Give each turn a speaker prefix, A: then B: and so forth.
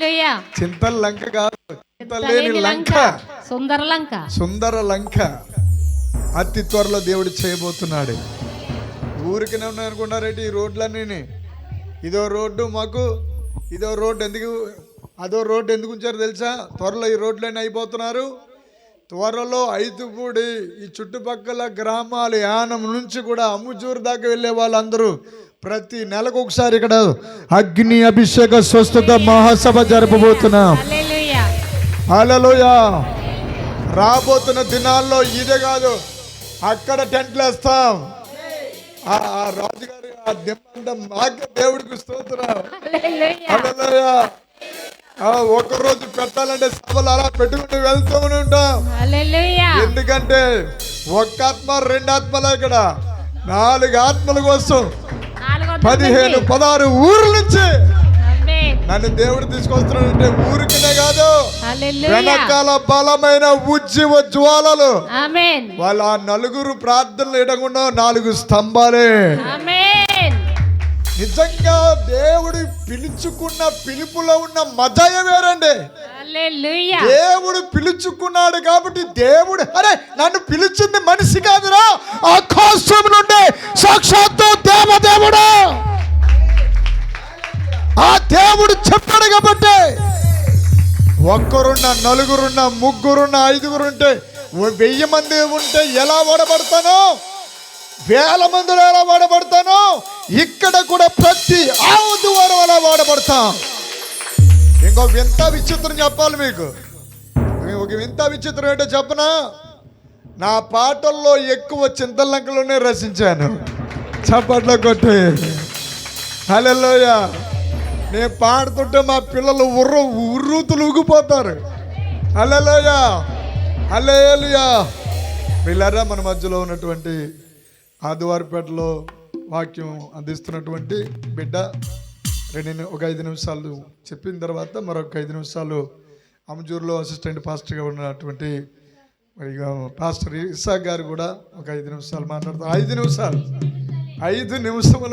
A: చింతల లంక కాదు చింతలేని లంక.
B: సుందర లంక.
A: సుందర లంక. అతి త్వరలో దేవుడు చేయబోతున్నాడు. ఊరికనే ఉన్నాయి అనుకున్నారేంటి ఈ రోడ్లన్నీ ఇదో రోడ్డు మాకు ఇదో రోడ్డు ఎందుకు అదో రోడ్డు ఎందుకు ఉంచారు తెలుసా? త్వరలో ఈ రోడ్లన్నీ అయిపోతున్నారు. త్వరలో ఐదుపూడి ఈ చుట్టుపక్కల గ్రామాల యానం నుంచి కూడా అమ్ముచూరు దాకా వెళ్ళే వాళ్ళందరూ ప్రతి నెలకు ఒకసారి ఇక్కడ అగ్ని అభిషేక స్వస్థత మహాసభ జరపబోతున్నాం. రాబోతున్న దినాల్లో ఇదే కాదు అక్కడ టెంట్లు వేస్తాం. ఆ రాజుగారి ఆ దేవుడికి స్తోత్రం. రోజు పెట్టాలంటే సభలు అలా పెట్టుకుంటూ వెళ్తూనే ఉంటాం. ఎందుకంటే ఒక్క ఆత్మ రెండు ఆత్మలు ఇక్కడ నాలుగు ఆత్మల కోసం పదిహేను. పదహారు ఊర్ల నుంచి. నన్ను దేవుడు తీసుకొస్తున్నాడంటే ఊరికినే కాదు. వెనకాల బలమైన ఉజ్జీవ జ్వాలలు. వాళ్ళ నలుగురు ప్రార్థనలు ఎడకుండా నాలుగు స్తంభాలే. నిజంగా దేవుడు పిలుచుకున్న పిలుపులో ఉన్న మజాయ వేరండి. దేవుడు పిలుచుకున్నాడు కాబట్టి దేవుడు అరే నన్ను పిలిచింది మనిషి కాదురా ఆకాశం నుండి సాక్షాత్తు దేవదేవుడు. ఆ దేవుడు చెప్పాడు కాబట్టి ఒక్కరున్న నలుగురున్న ముగ్గురున్న ఐదుగురుంటే వెయ్యి మంది ఉంటే ఎలా ఓడబడతాను వేల మందిలో ఎలా వాడబడతాను? ఇక్కడ కూడా ప్రతి ఆవు ద్వారా అలా వాడబడతాం. ఇంకో వింత విచిత్రం చెప్పాలి మీకు. ఒక వింత విచిత్రం ఏంటో చెప్పనా? నా పాటల్లో ఎక్కువ చింతలంకలోనే రచించాను. చప్పట్లో కొట్టి. హలోయ నేను పాడుతుంటే మా పిల్లలు ఉర్ర ఉర్రూతులు ఊగిపోతారు. హలోయ హలేలుయా పిల్లరా మన మధ్యలో ఉన్నటువంటి ఆదివారిపేటలో వాక్యం అందిస్తున్నటువంటి బిడ్డ రెండు ఒక ఐదు నిమిషాలు చెప్పిన తర్వాత మరొక ఐదు నిమిషాలు అమజూర్లో అసిస్టెంట్ పాస్టర్గా ఉన్నటువంటి మరి ఇక పాస్టర్ ఇసాక్ గారు కూడా ఒక ఐదు నిమిషాలు మాట్లాడతారు. ఐదు నిమిషాలు. ఐదు నిమిషములు